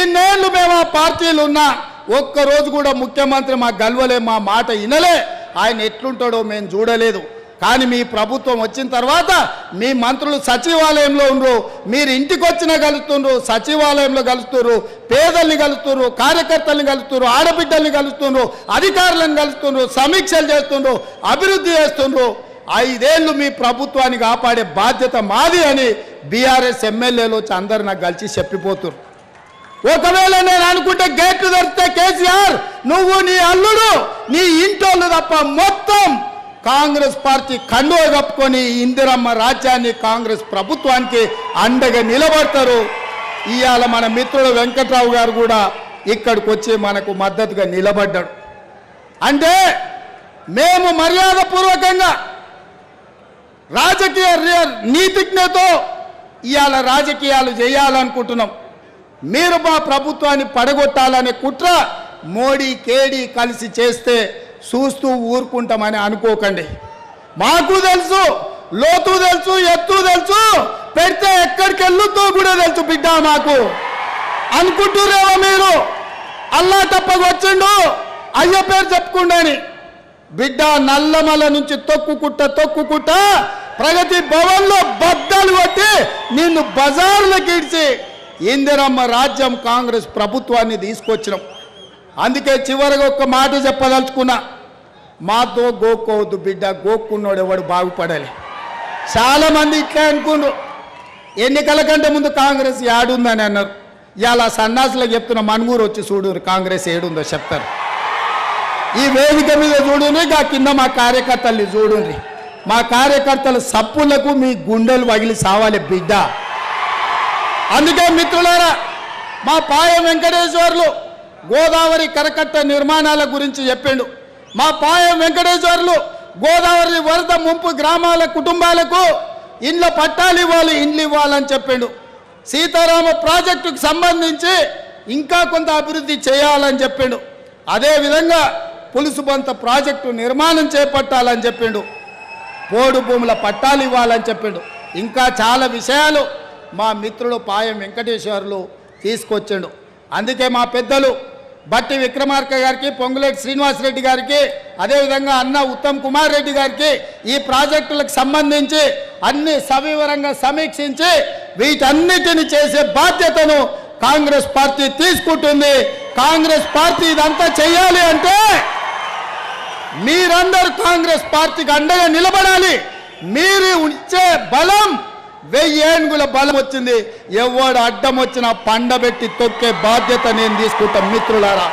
ఇన్నేళ్ళు మేము ఆ పార్టీలు ఉన్నా ఒక్కరోజు కూడా ముఖ్యమంత్రి మా గల్వలే మా మాట వినలే ఆయన ఎట్లుంటాడో మేము చూడలేదు. కానీ మీ ప్రభుత్వం వచ్చిన తర్వాత మీ మంత్రులు సచివాలయంలో ఉండరు మీరు ఇంటికి వచ్చినా కలుస్తుండ్రు సచివాలయంలో కలుస్తున్నారు పేదల్ని కలుస్తున్నారు కార్యకర్తల్ని కలుస్తున్నారు ఆడబిడ్డల్ని కలుస్తున్నారు అధికారులను కలుస్తున్నారు సమీక్షలు చేస్తుండ్రు అభివృద్ధి చేస్తుండ్రు. ఐదేళ్ళు మీ ప్రభుత్వాన్ని కాపాడే బాధ్యత మాది అని బీఆర్ఎస్ ఎమ్మెల్యేలు వచ్చి అందరు నాకు కలిసి చెప్పిపోతున్నారు ఒకవేళ నేను అనుకుంటే గేట్లు దొరికితే కేసీఆర్ నువ్వు నీ అల్లుడు నీ ఇంటోళ్ళు తప్ప మొత్తం కాంగ్రెస్ పార్టీ కండువ కప్పుకొని ఇందిరమ్మ రాజ్యాన్ని కాంగ్రెస్ ప్రభుత్వానికి అండగా నిలబడతారు. ఇవాళ మన మిత్రుడు వెంకట్రావు గారు కూడా ఇక్కడికి వచ్చి మనకు మద్దతుగా నిలబడ్డాడు. అంటే మేము మర్యాదపూర్వకంగా రాజకీయ నీతిజ్ఞతో ఇవాళ రాజకీయాలు చేయాలనుకుంటున్నాం. మీరు మా ప్రభుత్వాన్ని పడగొట్టాలనే కుట్ర మోడీ కేడీ కలిసి చేస్తే చూస్తూ ఊరుకుంటామని అనుకోకండి. మాకు తెలుసు లోతు తెలుసు ఎత్తు తెలుసు పెడితే ఎక్కడికి వెళ్ళుతో కూడా తెలుసు బిడ్డ మాకు. అనుకుంటున్నారా మీరు? అల్లా తప్పకొచ్చిండు అయ్య పేరు చెప్పుకుండని. బిడ్డ నల్లమల నుంచి తొక్కుకుట్ట తొక్కుకుట్ట ప్రగతి భవన్లో బద్దలు కొట్టి నిన్ను బజార్లకు ఇడిచి ఇందిరమ్మ రాజ్యం కాంగ్రెస్ ప్రభుత్వాన్ని తీసుకొచ్చినాం. అందుకే చివరిగా ఒక్క మాట చెప్పదలుచుకున్నా మాతో గోక్కోవద్దు బిడ్డ గోక్కున్నాడు ఎవడు బాగుపడాలి. చాలామంది ఇట్లా అనుకున్నారు ఎన్నికల కంటే ముందు కాంగ్రెస్ ఏడుందని అన్నారు. ఇలా సన్నాసులకు చెప్తున్న మనుగూరు వచ్చి చూడురు కాంగ్రెస్ ఏడుందో చెప్తారు. ఈ వేదిక మీద చూడుని ఆ కింద మా కార్యకర్తల్ని చూడుండ్రి మా కార్యకర్తల సప్పులకు మీ గుండెలు వగిలి సావాలి బిడ్డ. అందుకే మిత్రులారా మా పాయ వెంకటేశ్వర్లు గోదావరి కరకట్ట నిర్మాణాల గురించి చెప్పిండు. మా పాయ వెంకటేశ్వర్లు గోదావరి వరద ముంపు గ్రామాల కుటుంబాలకు ఇండ్ల పట్టాలు ఇవ్వాలి ఇండ్లు ఇవ్వాలని చెప్పిండు. సీతారామ ప్రాజెక్టుకు సంబంధించి ఇంకా కొంత అభివృద్ధి చేయాలని చెప్పిండు. అదేవిధంగా పులుసుబంత ప్రాజెక్టు నిర్మాణం చేపట్టాలని చెప్పిండు. పోడు భూముల పట్టాలు ఇవ్వాలని చెప్పిండు. ఇంకా చాలా విషయాలు మా మిత్రుడు పాయం వెంకటేశ్వర్లు తీసుకొచ్చాడు. అందుకే మా పెద్దలు బట్టి విక్రమార్క గారికి పొంగులేటి శ్రీనివాసరెడ్డి గారికి అదేవిధంగా అన్న ఉత్తమ్ కుమార్ రెడ్డి గారికి ఈ ప్రాజెక్టులకు సంబంధించి అన్ని సవివరంగా సమీక్షించి వీటన్నిటిని చేసే బాధ్యతను కాంగ్రెస్ పార్టీ తీసుకుంటుంది. కాంగ్రెస్ పార్టీ ఇదంతా చేయాలి అంటే మీరందరూ కాంగ్రెస్ పార్టీకి అండగా నిలబడాలి. మీరు ఇచ్చే బలం వెయ్యి ఏనుగుల బలం వచ్చింది. ఎవడు అడ్డం వచ్చినా పండబెట్టి తొక్కే బాధ్యత నేను తీసుకుంటాం మిత్రులారా.